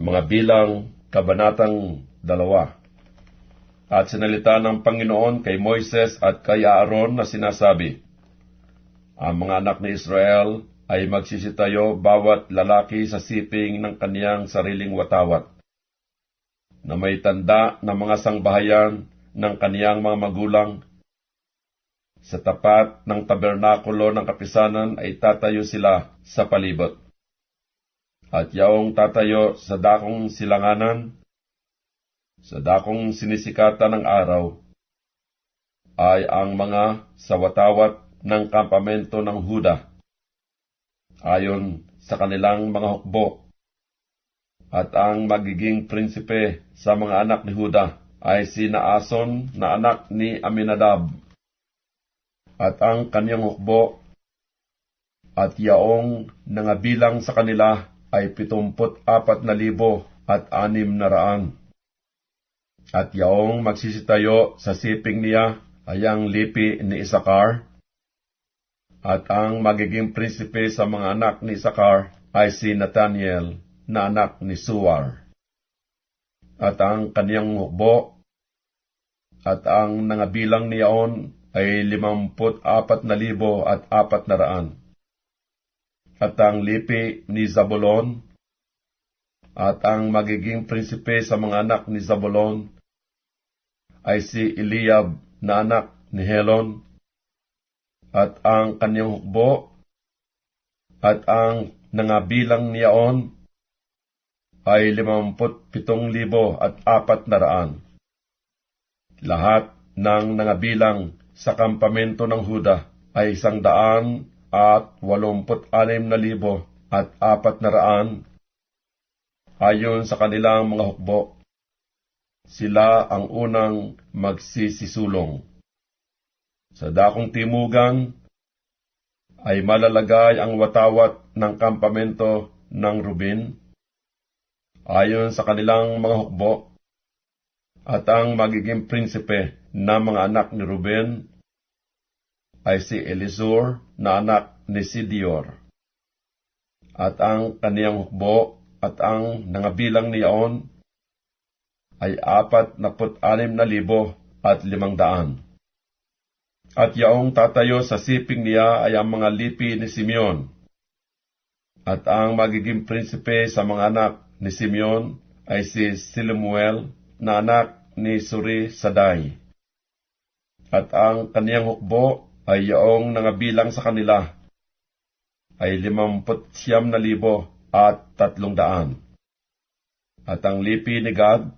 Mga bilang, Kabanatang 2 At sinalita ng Panginoon kay Moises at kay Aaron na sinasabi, Ang mga anak ni Israel ay magsisitayo bawat lalaki sa siping ng kaniyang sariling watawat, na may tanda ng mga sangbahayan ng kaniyang mga magulang. Sa tapat ng tabernakulo ng kapisanan ay tatayo sila sa palibot at yaong tatayo sa dakong silanganan, sa dakong sinisikatan ng araw, ay ang mga sawatawat ng kampamento ng Huda, ayon sa kanilang mga hukbo. At ang magiging prinsipe sa mga anak ni Huda ay si Naason na anak ni Aminadab. At ang kanyang hukbo at yaong nangabilang sa kanila ay pitumput apat na libo at anim na raan. At yaong magsisitayo sa siping niya ay ang lipi ni Isakar, at ang magiging prinsipe sa mga anak ni Isakar ay si Nathaniel na anak ni Suar. At ang kaniyang hukbo at ang nangabilang niyaon ay limamput apat na libo at apat na raan at ang lipi ni Zabulon, at ang magiging prinsipe sa mga anak ni Zabulon ay si Eliab na anak ni Helon, at ang kanyang hukbo, at ang nangabilang niyaon ay limamput pitong libo at apat na raan. Lahat ng nangabilang sa kampamento ng Huda ay isang daan at walumput anim na libo at apat na raan ayon sa kanilang mga hukbo. Sila ang unang magsisisulong. Sa dakong timugang ay malalagay ang watawat ng kampamento ng Rubin ayon sa kanilang mga hukbo at ang magiging prinsipe na mga anak ni Ruben ay si Elizur na anak ni Sidior. At ang kaniyang hukbo at ang nangabilang niyaon ay apat na put-anim na libo at limang daan. At yaong tatayo sa siping niya ay ang mga lipi ni Simeon. At ang magiging prinsipe sa mga anak ni Simeon ay si Silemuel na anak ni Suri Saday. At ang kaniyang hukbo ay yaong nangabilang sa kanila ay limamput siyam na libo at tatlong daan. At ang lipi ni Gad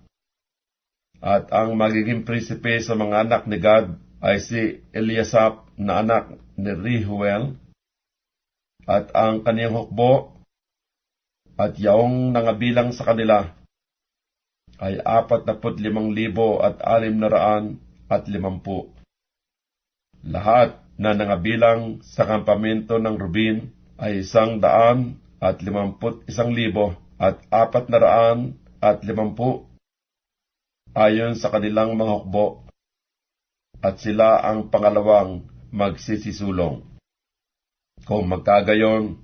at ang magiging prinsipe sa mga anak ni Gad ay si Eliasap na anak ni Rihuel at ang kaniyang hukbo at yaong nangabilang sa kanila ay apat na limang libo at anim na raan at limampu. Lahat na nangabilang sa kampamento ng Rubin ay isang daan at limamput isang libo at apat na raan at limampu ayon sa kanilang mga hukbo at sila ang pangalawang magsisisulong. Kung magkagayon,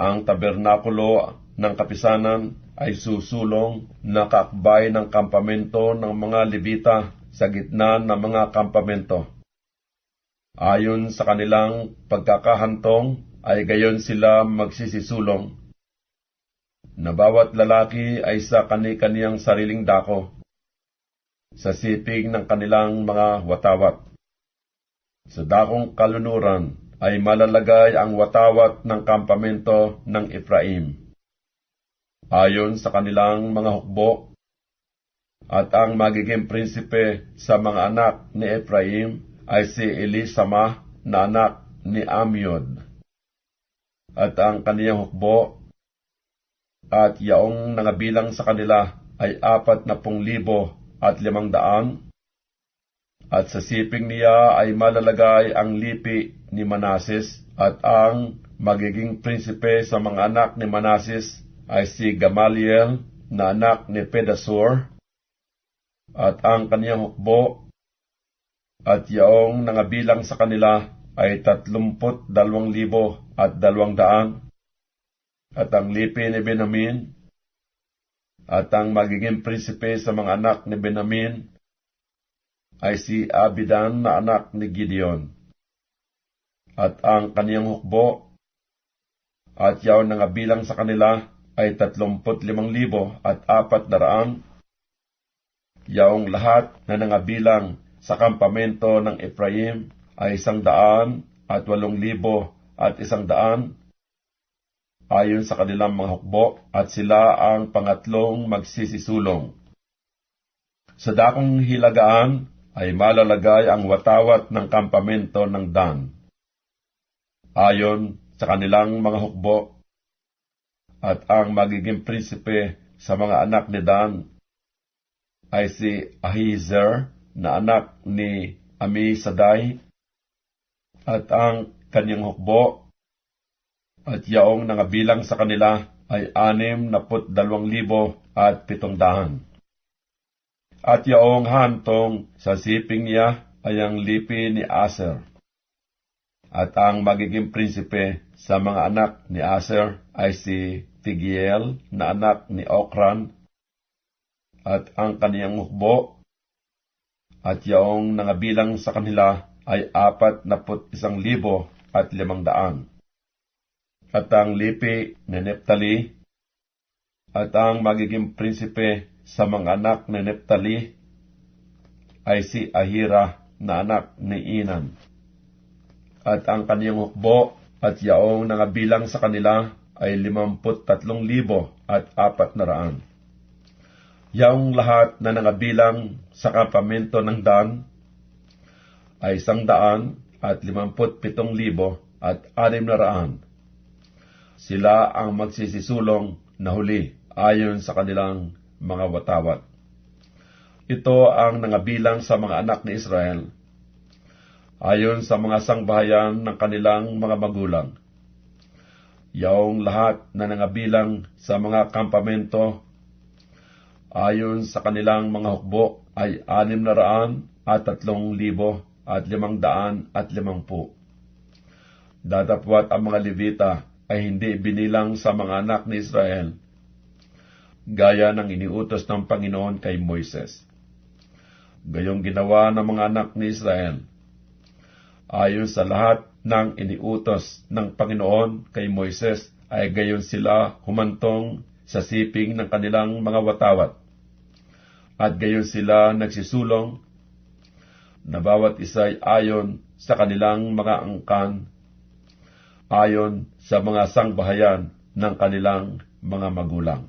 ang tabernakulo ng kapisanan ay susulong na kaakbay ng kampamento ng mga Levita sa gitna ng mga kampamento Ayon sa kanilang pagkakahantong ay gayon sila magsisisulong, na bawat lalaki ay sa kani-kaniyang sariling dako, sa sipig ng kanilang mga watawat. Sa dakong kalunuran ay malalagay ang watawat ng kampamento ng Ephraim. Ayon sa kanilang mga hukbo, at ang magiging prinsipe sa mga anak ni Ephraim ay si Elisama na anak ni Amiod. At ang kaniyang hukbo at yaong nangabilang sa kanila ay apat na pung libo at limang daan. At sa siping niya ay malalagay ang lipi ni Manasis at ang magiging prinsipe sa mga anak ni Manasis ay si Gamaliel na anak ni Pedasur. At ang kaniyang hukbo at yaong nangabilang sa kanila ay tatlumput dalawang libo at dalawang daan. At ang lipi ni Benamin At ang magiging prinsipe sa mga anak ni Benamin ay si Abidan na anak ni Gideon. At ang kaniyang hukbo at yaw na nga sa kanila ay tatlumput limang libo at apat na. Yaong lahat na nangabilang sa kampamento ng Ephraim ay isang daan at walong libo at isang daan ayon sa kanilang mga hukbo at sila ang pangatlong magsisisulong. Sa dakong hilagaan ay malalagay ang watawat ng kampamento ng Dan. Ayon sa kanilang mga hukbo at ang magiging prinsipe sa mga anak ni Dan ay si Ahizer na anak ni Amisaday at ang kanyang hukbo at yaong nangabilang sa kanila ay anim na put dalawang libo at pitong dahan. At yaong hantong sa siping niya ay ang lipi ni Aser. At ang magiging prinsipe sa mga anak ni Aser ay si Tigiel na anak ni Okran at ang kaniyang hukbo at yaong nangabilang sa kanila ay apat na put isang libo at limang daan at ang lipi ni Neptali, at ang magiging prinsipe sa mga anak ni Neptali ay si Ahira na anak ni Inan. At ang kaniyang hukbo at yaong nangabilang sa kanila ay limamput tatlong libo at apat na raan. Yaong lahat na nangabilang sa kapamento ng Dan ay isang daan at limamput pitong libo at anim na raan sila ang magsisisulong na huli ayon sa kanilang mga watawat. Ito ang nangabilang sa mga anak ni Israel ayon sa mga sangbahayan ng kanilang mga magulang. Yaong lahat na nangabilang sa mga kampamento ayon sa kanilang mga hukbo ay anim na raan at tatlong libo at limang daan at limangpu. Datapwat ang mga Levita ay hindi binilang sa mga anak ni Israel, gaya ng iniutos ng Panginoon kay Moises. Gayong ginawa ng mga anak ni Israel, ayon sa lahat ng iniutos ng Panginoon kay Moises, ay gayon sila humantong sa siping ng kanilang mga watawat. At gayon sila nagsisulong na bawat isa ay ayon sa kanilang mga angkan ayon sa mga sangbahayan ng kanilang mga magulang.